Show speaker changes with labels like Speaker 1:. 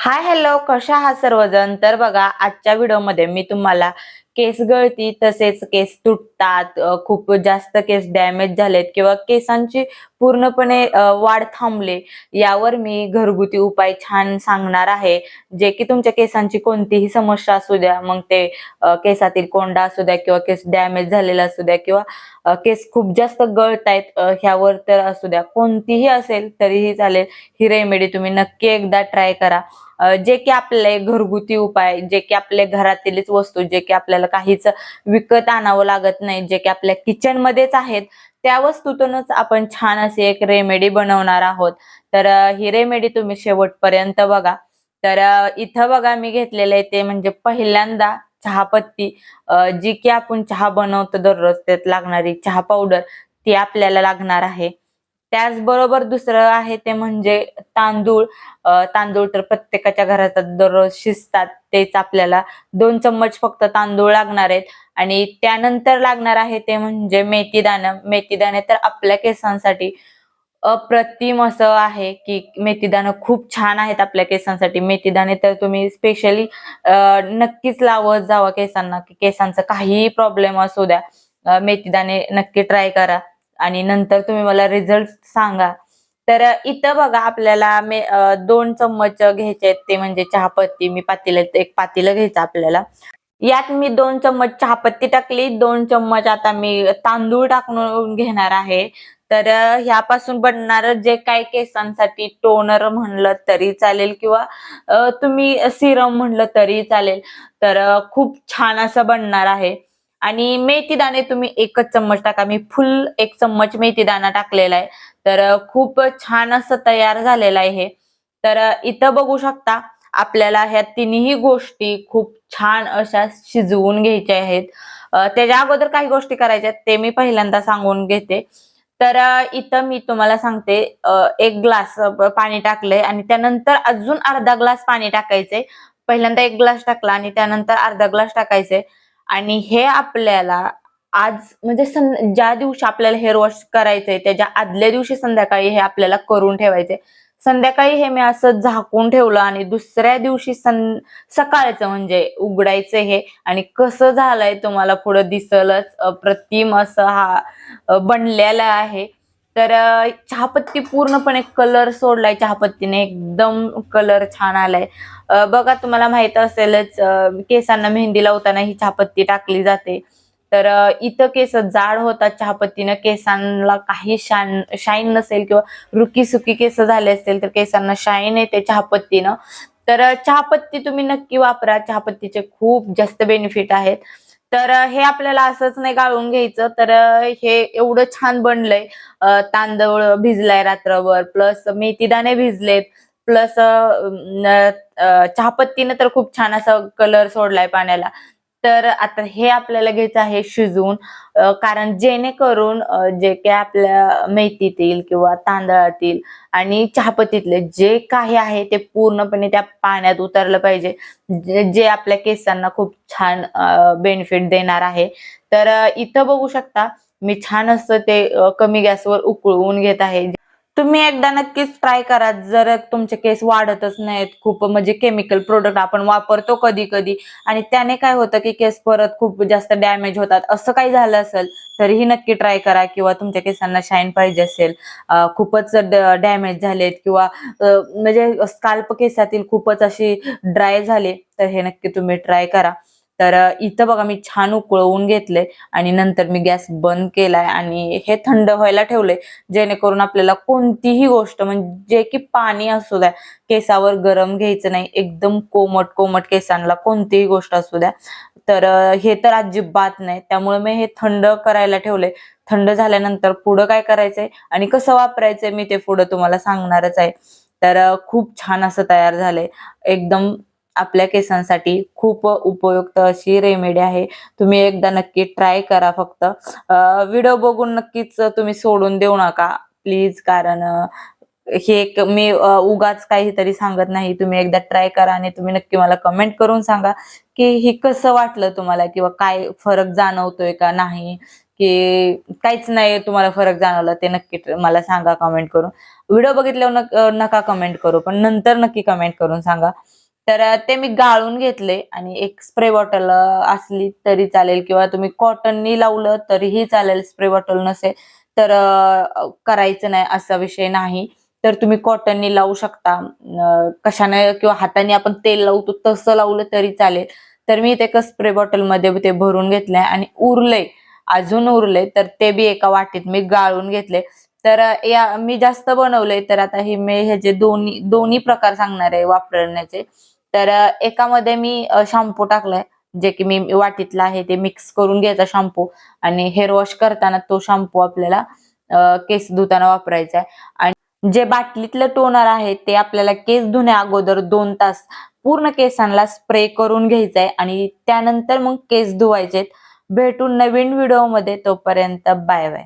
Speaker 1: Hi hello. कशा आहात सर्वजण? तर बघा आजच्या व्हिडिओमध्ये मी तुम्हाला केस गळती तसेच केस तुटतात खूप जास्त केस डॅमेज झालेत किंवा केसांची पूर्णपणे वाढ थांबले. यावर मी घरगुती उपाय छान सांगणार आहे. जे की तुमच्या केसांची कोणतीही समस्या असू द्या मग ते केसातील कोंडा असू द्या किंवा केस डॅमेज झालेला असू द्या किंवा केस खूप जास्त गळत आहेत ह्यावर तर असू द्या. कोणतीही असेल तरीही चालेल. ही रेमेडी तुम्ही नक्की एकदा ट्राय करा. जे की आपले घरगुती उपाय जे की आपल्या घरातीलच वस्तू जे की आपल्याला काहीच विकत आणावं लागत नाही जे की आपल्या किचन मध्येच आहेत त्या वस्तूतूनच आपण छान अशी एक रेमेडी बनवणार आहोत. तर ही रेमेडी तुम्ही शेवटपर्यंत बघा. तर इथं बघा मी घेतलेलं आहे ते म्हणजे पहिल्यांदा चहापत्ती. जी की आपण चहा बनवतो दररोज त्यात लागणारी चहा पावडर ती आपल्याला लागणार आहे. त्याचबरोबर दुसरं आहे ते म्हणजे तांदूळ. तांदूळ तर प्रत्येकाच्या घरात दररोज शिजतात. तेच आपल्याला दोन चम्मच फक्त तांदूळ लागणार आहेत. आणि त्यानंतर लागणार आहे ते म्हणजे मेथी दाणं मेथी दाणे तर आपल्या केसांसाठी अप्रतिम असं आहे की मेथी दाणं खूप छान आहेत आपल्या केसांसाठी. मेथी दाणे तर तुम्ही स्पेशली नक्कीच लावत जावा केसांना की केसांचा काहीही प्रॉब्लेम असू द्या. मेथीदाणे मेथी दाणे नक्की ट्राय करा. आणि नंतर तुम्ही मला रिझल्ट सांगा. तर इथं बघा आपल्याला मे दोन चम्मच घ्यायचे आहेत ते म्हणजे चहापत्ती. मी पातेल्यात एक पातीला घ्यायचं आपल्याला. यात मी दोन चम्मच चहापत्ती टाकली. दोन चम्मच आता मी तांदूळ टाकून घेणार आहे. तर ह्यापासून बनणार जे काय केसांसाठी टोनर म्हणलं तरी चालेल किंवा तुम्ही सिरम म्हणलं तरी चालेल. तर खूप छान असं बनणार आहे. आणि मेथी दाणे तुम्ही एकच चम्मच टाका. मी फुल एक चम्मच मेथी दाणा टाकलेला आहे. तर खूप छान असं तयार झालेलं आहे हे. तर इथं बघू शकता आपल्याला ह्या तिन्ही गोष्टी खूप छान अशा शिजवून घ्यायच्या आहेत. त्याच्या अगोदर काही गोष्टी करायच्या ते मी पहिल्यांदा सांगून घेते. तर इथं मी तुम्हाला सांगते एक ग्लास पाणी टाकलंय आणि त्यानंतर अजून अर्धा ग्लास पाणी टाकायचंय. पहिल्यांदा एक ग्लास टाकला आणि त्यानंतर अर्धा ग्लास टाकायचंय. आणि हे आपल्याला आज म्हणजे ज्या दिवशी आपल्याला हेअर वॉश करायचंय त्याच्या आदल्या दिवशी संध्याकाळी हे आपल्याला करून ठेवायचंय. संध्याकाळी हे मी असं झाकून ठेवलं आणि दुसऱ्या दिवशी सं सकाळचं म्हणजे उघडायचं हे आणि कसं झालंय तुम्हाला पुढं दिसलच प्रतिम असं हा बनलेला आहे. तर चहापत्ती पूर्णपणे कलर सोडलाय चहापत्तीने एकदम कलर छान आलाय. बघा तुम्हाला माहीत असेलच केसांना मेहंदी लावताना ही चहापत्ती टाकली जाते. तर इथं केस जाड होतात चहापत्तीनं केसांना काही शान शाईन नसेल किंवा रुकी सुकी केस झाले असतील तर केसांना शाईन येते चहापत्तीनं. तर चहापत्ती तुम्ही नक्की वापरा. चहापत्तीचे खूप जास्त बेनिफिट आहेत. तर हे आपल्याला असंच नाही गाळून घ्यायचं. तर हे एवढं छान बनलंय. तांदूळ भिजलाय रात्रभर प्लस मेथीदाणे भिजलेत प्लस चहापत्तीनं तर खूप छान असा कलर सोडलाय पाण्याला. तर आता हे आपल्याला घ्यायचं आहे शिजवून कारण जेणेकरून जे काही आपल्या मेथीतील किंवा तांदळातील आणि चहापत्तीतले जे काही आहे ते पूर्णपणे त्या पाण्यात उतरलं पाहिजे. जे आपल्या केसांना खूप छान बेनिफिट देणार आहे. तर इथं बघू शकता मी छान असं ते कमी गॅसवर उकळवून घेत आहे. तुम्ही एकदा नक्कीच ट्राय करा. जर तुमचे केस वाढतच नाहीत खूप म्हणजे केमिकल प्रोडक्ट आपण वापरतो कधी कधी आणि त्याने काय होतं की केस परत खूप जास्त डॅमेज होतात. असं काही झालं असेल तरीही नक्की ट्राय करा किंवा तुमच्या केसांना शाईन पाहिजे असेल. खूपच डॅमेज झालेत किंवा म्हणजे स्काल्प केसातील खूपच अशी ड्राय झाले तर हे नक्की तुम्ही ट्राय करा. तर इथं बघा मी छान उकळवून घेतले आणि नंतर मी गॅस बंद केलाय आणि हे थंड व्हायला ठेवले जेणेकरून आपल्याला कोणतीही गोष्ट म्हणजे की पाणी असू द्या केसावर गरम घ्यायचं नाही एकदम कोमट कोमट केसांना कोणतीही गोष्ट असू द्या. तर हे तर अजिबात नाही. त्यामुळे मी हे थंड करायला ठेवले थंड झाल्यानंतर पुढं काय करायचंय आणि कसं वापरायचंय मी ते पुढं तुम्हाला सांगणारच आहे. तर खूप छान असं तयार झालंय. एकदम आपल्या केसांसाठी खूप उपयुक्त अशी रेमेडी आहे. तुम्ही एकदा नक्की ट्राय करा फक्त. व्हिडिओ बघून नक्कीच तुम्ही सोडून देऊ नका. प्लीज कारण हे एक मी उगाच काहीतरी सांगत नाही. तुम्ही एकदा ट्राय करा आणि तुम्ही नक्की मला कमेंट करून सांगा की हे कसं वाटलं तुम्हाला किंवा काय फरक जाणवतोय का नाही? की काहीच नाही तुम्हाला फरक जाणवला ते नक्की मला सांगा कमेंट करून. व्हिडिओ बघितल्यावर नका कमेंट करू पण नंतर नक्की कमेंट करून सांगा. तर ते मी गाळून घेतले आणि एक स्प्रे बॉटल असली तरी चालेल किंवा तुम्ही कॉटननी लावलं तरीही चालेल स्प्रे बॉटल नसेल तर करायचं नाही असा विषय नाही. तर तुम्ही कॉटननी लावू शकता. कशाने किंवा हाताने आपण तेल लावतो तसं लावलं तरी चालेल. तर मी ते एका स्प्रे बॉटलमध्ये ते भरून घेतलंय आणि उरले अजून उरले तर ते बी एका वाटीत मी गाळून घेतले तर या मी जास्त बनवलंय तर आता हे मी ह्याचे दोन्ही दोन्ही प्रकार सांगणार आहे वापरण्याचे. तर एकामध्ये मी शॅम्पू टाकलाय. जे की मी वाटीतला आहे ते मिक्स करून घ्यायचा शॅम्पू आणि हेअर वॉश करताना तो शॅम्पू आपल्याला केस धुताना वापरायचा आहे. आणि जे बाटलीतलं टोनर आहे ते आपल्याला केस धुण्या अगोदर दोन तास पूर्ण केसांना स्प्रे करून घ्यायचंय आणि त्यानंतर मग केस धुवायचेत. भेटून नवीन व्हिडिओमध्ये तोपर्यंत बाय बाय